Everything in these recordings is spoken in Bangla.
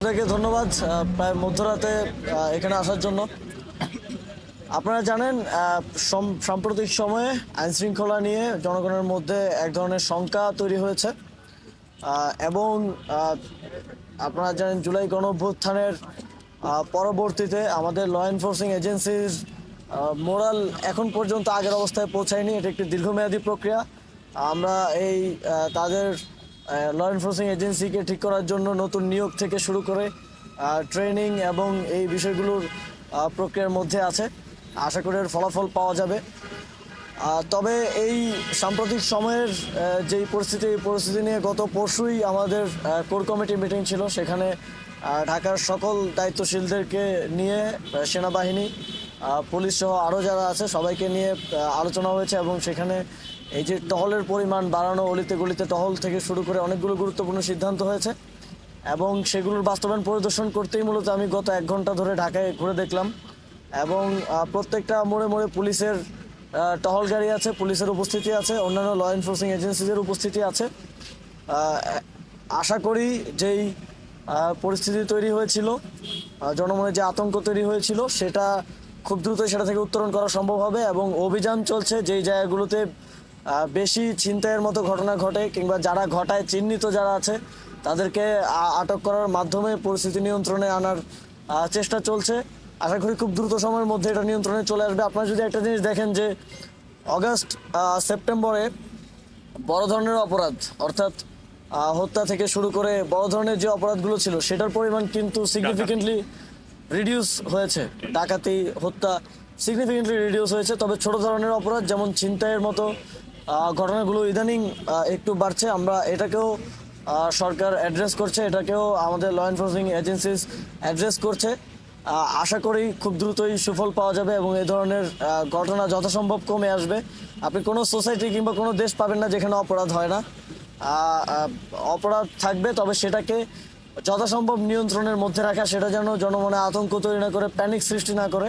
আপনাকে ধন্যবাদ প্রায় মধ্যরাতে এখানে আসার জন্য। আপনারা জানেন সম- সাম্প্রতিক সময়ে আইন শৃঙ্খলা নিয়ে জনগণের মধ্যে এক ধরনের শঙ্কা তৈরি হয়েছে। এবং আপনারা জানেন, জুলাই গণঅভ্যুত্থানের পরবর্তীতে আমাদের ল এনফোর্সিং এজেন্সির মোরাল এখন পর্যন্ত আগের অবস্থায় পৌঁছায়নি। এটা একটি দীর্ঘমেয়াদী প্রক্রিয়া। আমরা এই তাদের ল এনফোর্সিং এজেন্সিকে ঠিক করার জন্য নতুন নিয়োগ থেকে শুরু করে ট্রেনিং এবং এই বিষয়গুলোর প্রক্রিয়ার মধ্যে আছে। আশা করি ফলাফল পাওয়া যাবে। তবে এই সাম্প্রতিক সময়ের যেই পরিস্থিতি, এই পরিস্থিতি নিয়ে গত পরশুই আমাদের কোর কমিটি মিটিং ছিল। সেখানে ঢাকার সকল দায়িত্বশীলদেরকে নিয়ে সেনাবাহিনী পুলিশ সহ আরও যারা আছে, সবাইকে নিয়ে আলোচনা হয়েছে এবং সেখানে এই যে টহলের পরিমাণ বাড়ানো অলিতে গলিতে টহল থেকে শুরু করে অনেকগুলো গুরুত্বপূর্ণ সিদ্ধান্ত হয়েছে। এবং সেগুলোর বাস্তবায়ন পরিদর্শন করতেই মূলত আমি গত এক ঘণ্টা ধরে ঢাকায় ঘুরে দেখলাম। এবং প্রত্যেকটা মোড়ে মোড়ে পুলিশের টহল গাড়ি আছে, পুলিশের উপস্থিতি আছে, অন্যান্য ল এনফোর্সিং এজেন্সিদের উপস্থিতি আছে। আশা করি যেই পরিস্থিতি তৈরি হয়েছিল জনমনে যে আতঙ্ক তৈরি হয়েছিল, সেটা খুব দ্রুতই সেটা থেকে উত্তরণ করা সম্ভব হবে। এবং অভিযান চলছে যেই জায়গাগুলোতে বেশি ছিনতাইয়ের মতো ঘটনা ঘটে কিংবা যারা ঘটায়, চিহ্নিত যারা আছে, তাদেরকে আটক করার মাধ্যমে পরিস্থিতি নিয়ন্ত্রণে আনার চেষ্টা চলছে। আশা করি খুব দ্রুত সময়ের মধ্যে এটা নিয়ন্ত্রণে চলে আসবে। আপনারা যদি একটা জিনিস দেখেন যে, অগাস্ট সেপ্টেম্বরে বড় ধরনের অপরাধ, অর্থাৎ হত্যা থেকে শুরু করে বড় ধরনের যে অপরাধগুলো ছিল, সেটার পরিমাণ কিন্তু সিগনিফিকেন্টলি রিডিউস হয়েছে। ডাকাতি, হত্যা সিগনিফিকেন্টলি রিডিউস হয়েছে। তবে ছোট ধরনের অপরাধ, যেমন ছিনতাইয়ের মতো ঘটনাগুলো ইদানিং একটু বাড়ছে। আমরা এটাকেও সরকার অ্যাড্রেস করছে, এটাকেও আমাদের ল এনফোর্সিং এজেন্সিস অ্যাড্রেস করছে। আশা করি খুব দ্রুতই সুফল পাওয়া যাবে এবং এই ধরনের ঘটনা যথাসম্ভব কমে আসবে। আপনি কোনো সোসাইটি কিংবা কোনো দেশ পাবেন না যেখানে অপরাধ হয় না। অপরাধ থাকবে, তবে সেটাকে যথাসম্ভব নিয়ন্ত্রণের মধ্যে রাখা, সেটা যেন জনমনে আতঙ্ক তৈরি না করে প্যানিক সৃষ্টি না করে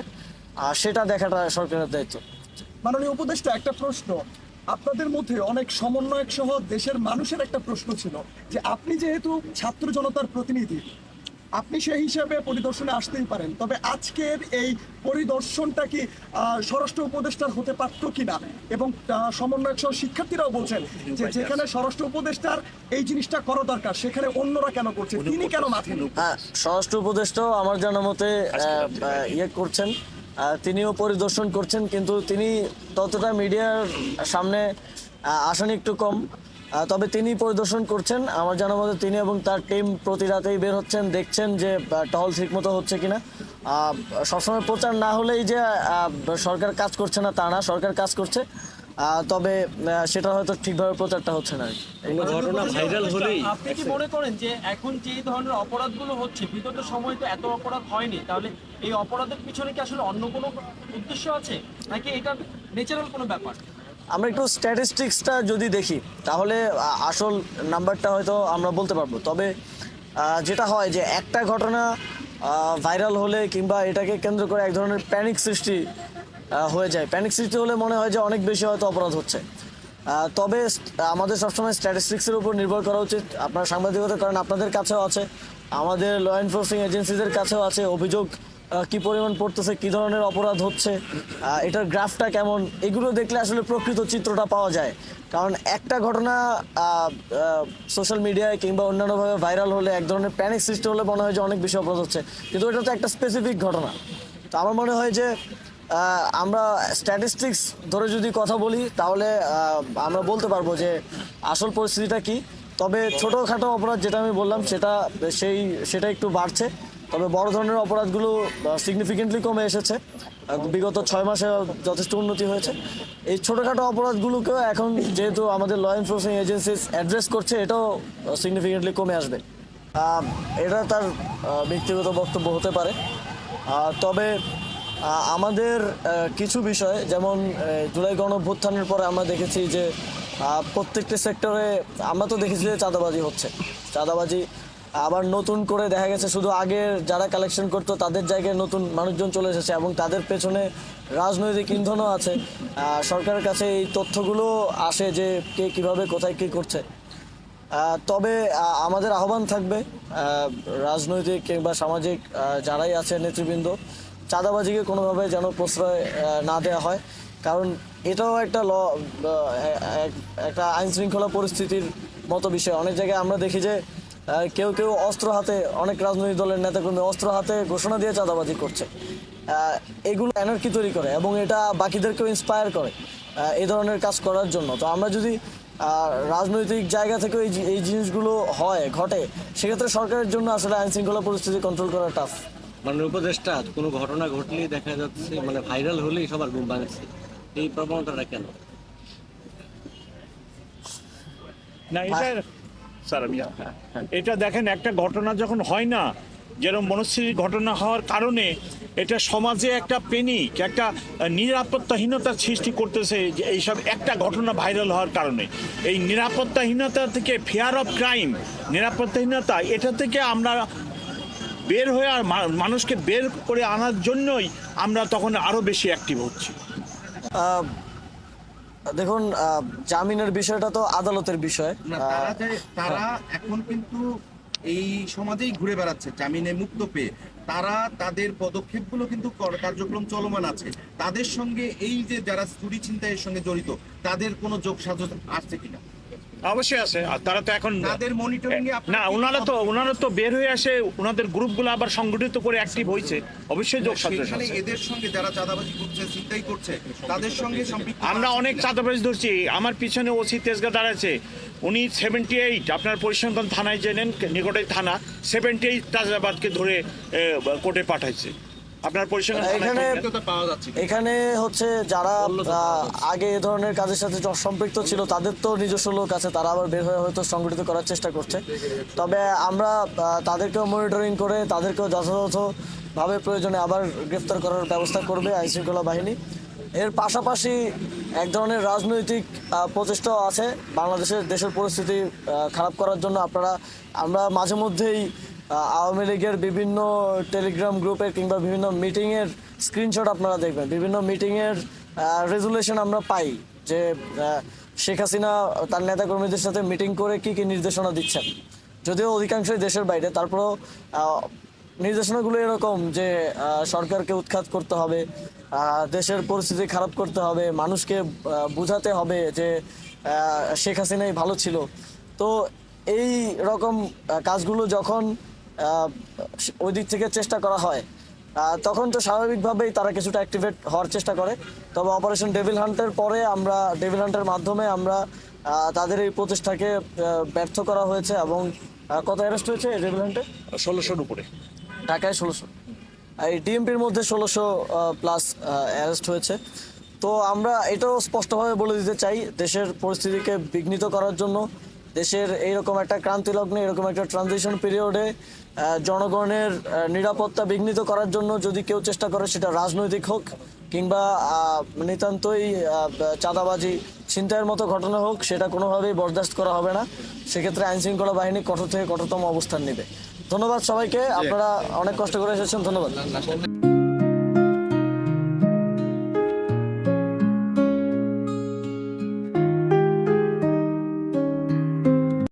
আর সেটা দেখাটা সরকারের দায়িত্ব। মাননীয় উপদেষ্টা, একটা প্রশ্ন। আপনাদের মধ্যে অনেক সমন্বয়ক সহ দেশের মানুষের একটা প্রশ্ন ছিল যে আপনি যেহেতু ছাত্র জনতার প্রতিনিধি আপনি সেই হিসাবে পরিদর্শনে আসতেই পারেন। তবে আজকের এই পরিদর্শনটা কি স্বরাষ্ট্র উপদেষ্টার হতে পারত কিনা? এবং আহ, সমন্বয়ক সহ শিক্ষার্থীরাও বলছেন যে যেখানে স্বরাষ্ট্র উপদেষ্টার এই জিনিসটা করা দরকার সেখানে অন্যরা কেন করছে? তিনি কেন মাথা নেন? হ্যাঁ স্বরাষ্ট্র উপদেষ্টাও আমার জানা মতে ইয়ে করছেন। তিনিও পরিদর্শন করছেন, কিন্তু তিনি ততটা মিডিয়ার সামনে আসেন একটু কম। তবে তিনি পরিদর্শন করছেন। আমার জানা মতো তিনি এবং তার টিম প্রতি রাতেই বের হচ্ছেন, দেখছেন যে টহল ঠিক মতো হচ্ছে কিনা। সবসময় প্রচার না হলেই যে সরকার কাজ করছে না, তা না। সরকার কাজ করছে। তবে সেটা হয়তো ঠিকভাবে প্রচারটা হচ্ছে না কোনো ঘটনা ভাইরাল হলেই আপনি কি মনে করেন যে এখন যে ধরনের অপরাধগুলো হচ্ছে বিগত সময় তো এত অপরাধ হয়নি তাহলে এই অপরাধের পিছনে কি আসলে অন্য কোনো উদ্দেশ্য আছে? নাকি এটা ন্যাচারাল কোনো ব্যাপার? আমরা একটু স্ট্যাটিস্টিক্সটা যদি দেখি তাহলে আসল নাম্বারটা হয়তো আমরা বলতে পারব। তবে যেটা হয় যে একটা ঘটনা ভাইরাল হলে কিংবা এটাকে কেন্দ্র করে এক ধরনের প্যানিক সৃষ্টি হয়ে যায়। প্যানিক সৃষ্টি হলে মনে হয় যে অনেক বেশি হয়তো অপরাধ হচ্ছে। তবে আমাদের সবসময় স্ট্যাটিস্টিক্সের উপর নির্ভর করা উচিত। আপনার সাংবাদিকতা করেন, আপনাদের কাছেও আছে। আমাদের ল এনফোর্সিং এজেন্সিদের কাছেও আছে। অভিযোগ কি পরিমাণ পড়তেছে, কি ধরনের অপরাধ হচ্ছে এটার গ্রাফটা কেমন, এগুলো দেখলে আসলে প্রকৃত চিত্রটা পাওয়া যায়। কারণ একটা ঘটনা সোশ্যাল মিডিয়ায় কিংবা অন্যান্যভাবে ভাইরাল হলে এক ধরনের প্যানিক সৃষ্টি হলে মনে হয় যে অনেক বেশি অপরাধ হচ্ছে। কিন্তু এটা তো একটা স্পেসিফিক ঘটনা। তো আমার মনে হয় যে আমরা স্ট্যাটিস্টিক্স ধরে যদি কথা বলি, তাহলে আমরা বলতে পারব যে আসল পরিস্থিতিটা কি। তবে ছোটোখাটো অপরাধ যেটা আমি বললাম, সেটা সেই, সেটা একটু বাড়ছে। তবে বড় ধরনের অপরাধগুলো সিগনিফিকেন্টলি কমে এসেছে। বিগত ছয় মাসে যথেষ্ট উন্নতি হয়েছে। এই ছোটোখাটো অপরাধগুলোকেও এখন যেহেতু আমাদের ল এনফোর্সিং এজেন্সিস অ্যাড্রেস করছে, এটাও সিগনিফিকেন্টলি কমে আসবে। এটা তার ব্যক্তিগত বক্তব্য হতে পারে। তবে আমাদের কিছু বিষয়, যেমন জুলাই গণ অভ্যুত্থানের পরে আমরা দেখেছি যে প্রত্যেকটি সেক্টরে আমরা তো দেখেছি যে চাঁদাবাজি হচ্ছে। চাঁদাবাজি আবার নতুন করে দেখা গেছে, শুধু আগের যারা কালেকশন করতো তাদের জায়গায় নতুন মানুষজন চলে এসেছে এবং তাদের পেছনে রাজনৈতিক ইন্ধনও আছে। সরকারের কাছে এই তথ্যগুলো আসে যে কে কীভাবে, কোথায় কী করছে। তবে আমাদের আহ্বান থাকবে রাজনৈতিক কিংবা সামাজিক যারাই আছে নেতৃবৃন্দ চাঁদাবাজিকে কোনোভাবে যেন প্রশ্রয় না দেওয়া হয়। কারণ এটাও একটা ল একটা আইন শৃঙ্খলা পরিস্থিতির মতো বিষয়। অনেক জায়গায় আমরা দেখি যে কেউ কেউ অস্ত্র হাতে, অনেক রাজনৈতিক দলের নেতাকর্মী অস্ত্র হাতে ঘোষণা দিয়ে চাঁদাবাজি করছে। এগুলো এনার্কি তৈরি করে এবং এটা বাকিদেরকেও ইন্সপায়ার করে এই ধরনের কাজ করার জন্য। তো আমরা যদি রাজনৈতিক জায়গা থেকে এই জিনিসগুলো হয়, ঘটে, সেক্ষেত্রে সরকারের জন্য আসলে আইন শৃঙ্খলা পরিস্থিতি কন্ট্রোল করা টাফ মানে উপদেষ্টা কোনো ঘটনা ঘটলেই দেখা যাচ্ছে মানে ভাইরাল হলেই সবার ঘুম ভাঙছে। এই প্রবণতাটা কেন? না এটা স্যার আমি এটা দেখেন একটা ঘটনা যখন হয় না যেরকম মনস্থির ঘটনা হওয়ার কারণে এটা সমাজে একটা পেনিক একটা নিরাপত্তাহীনতার সৃষ্টি করতেছে যে এইসব একটা ঘটনা ভাইরাল হওয়ার কারণে। এই নিরাপত্তাহীনতা থেকে ফেয়ার অফ ক্রাইম নিরাপত্তাহীনতা এটা থেকে আমরা বের হয়ে আর মানুষকে বের করে আনার জন্যই আমরা তখন আরও বেশি অ্যাক্টিভ হচ্ছি। আহ, দেখুন আহ, জামিনের বিষয়টা তো আদালতের বিষয়। তারা এখন কিন্তু এই সমাজেই ঘুরে বেড়াচ্ছে জামিনে মুক্ত পেয়ে। তারা তাদের পদক্ষেপগুলো কিন্তু কর- কার্যক্রম চলমান আছে। তাদের সঙ্গে এই যে যারা চুরি ছিনতাইয়ের সঙ্গে জড়িত তাদের কোনো যোগ সাজস আসছে কিনা? অবশ্যই আছে। আর তারা তো এখন তাদের এ না ওনারা তো ওনারা তো বের হয়ে আসে ওনাদের গ্রুপগুলো আবার সংগঠিত করে অ্যাক্টিভ হয়েছে। অবশ্যই যোগ সেখানে এদের সঙ্গে যারা চাঁদাবাজি করছে ছিনতাই করছে তাদের সঙ্গে আমরা অনেক? চাঁদাবাজ ধরছি। আমার পিছনে ওসি তেজগা দাঁড়াচ্ছে। উনি সেভেন্টি এইট আপনার পরিসংখ্যান থানায় জেনেন নিকটে থানা সেভেন্টি এইট চাঁদাবাদকে ধরে কোর্টে পাঠাইছে। আপনার পরিসংখ্যান এখানে? এখানে হচ্ছে যারা আহ, আগে এ ধরনের কাজের সাথে সম্পৃক্ত ছিল তাদের তো নিজস্ব লোক আছে তারা আবার বের হয়ে হয়তো সংগঠিত করার চেষ্টা করছে। তবে আমরা তাদেরকেও মনিটরিং করে তাদেরকেও যথাযথভাবে প্রয়োজনে আবার গ্রেফতার করার ব্যবস্থা করবে আইন শৃঙ্খলা বাহিনী। এর পাশাপাশি এক ধরনের রাজনৈতিক আহ, প্রচেষ্টাও আছে। বাংলাদেশের দেশের পরিস্থিতি খারাপ করার জন্য আপনারা আমরা মাঝে মধ্যেই আওয়ামী লীগের বিভিন্ন টেলিগ্রাম গ্রুপের কিংবা বিভিন্ন মিটিংয়ের স্ক্রিনশট আপনারা দেখবেন। বিভিন্ন মিটিংয়ের রেজুলেশন আমরা পাই যে শেখ হাসিনা তার নেতাকর্মীদের সাথে মিটিং করে কি কি নির্দেশনা দিচ্ছেন। যদিও অধিকাংশই দেশের বাইরে, তারপরেও নির্দেশনাগুলো এরকম যে সরকারকে উৎখাত করতে হবে দেশের পরিস্থিতি খারাপ করতে হবে, মানুষকে বোঝাতে হবে যে শেখ হাসিনাই ভালো ছিল। তো এই রকম কাজগুলো যখন ওই দিক থেকে চেষ্টা করা হয়। তখন তো স্বাভাবিকভাবেই তারা কিছুটা অ্যাক্টিভেট হওয়ার চেষ্টা করে। তবে অপারেশন ডেভিল হান্টের পরে আমরা ডেভিল হান্টের মাধ্যমে আমরা তাদের এই প্রচেষ্টাকে ব্যর্থ করা হয়েছে এবং কত অ্যারেস্ট হয়েছে ডেভিল হান্টে ষোলোশোর উপরে। ঢাকায় ষোলোশো। এই ডিএমপির মধ্যে ষোলোশো প্লাস অ্যারেস্ট হয়েছে। তো আমরা এটাও স্পষ্টভাবে বলে দিতে চাই দেশের পরিস্থিতিকে বিঘ্নিত করার জন্য। দেশের এইরকম একটা ক্রান্তি লগ্নে এরকম একটা ট্রানজিশন পিরিয়ডে জনগণের নিরাপত্তা বিঘ্নিত করার জন্য যদি কেউ চেষ্টা করে সেটা রাজনৈতিক হোক কিংবা নিতান্তই চাঁদাবাজি ছিনতাইয়ের মতো ঘটনা হোক সেটা কোনোভাবেই বরদাস্ত করা হবে না। সেক্ষেত্রে আইন শৃঙ্খলা বাহিনী কঠোর থেকে কঠোরতম অবস্থান নেবে। ধন্যবাদ সবাইকে। আপনারা অনেক কষ্ট করে এসেছেন। ধন্যবাদ।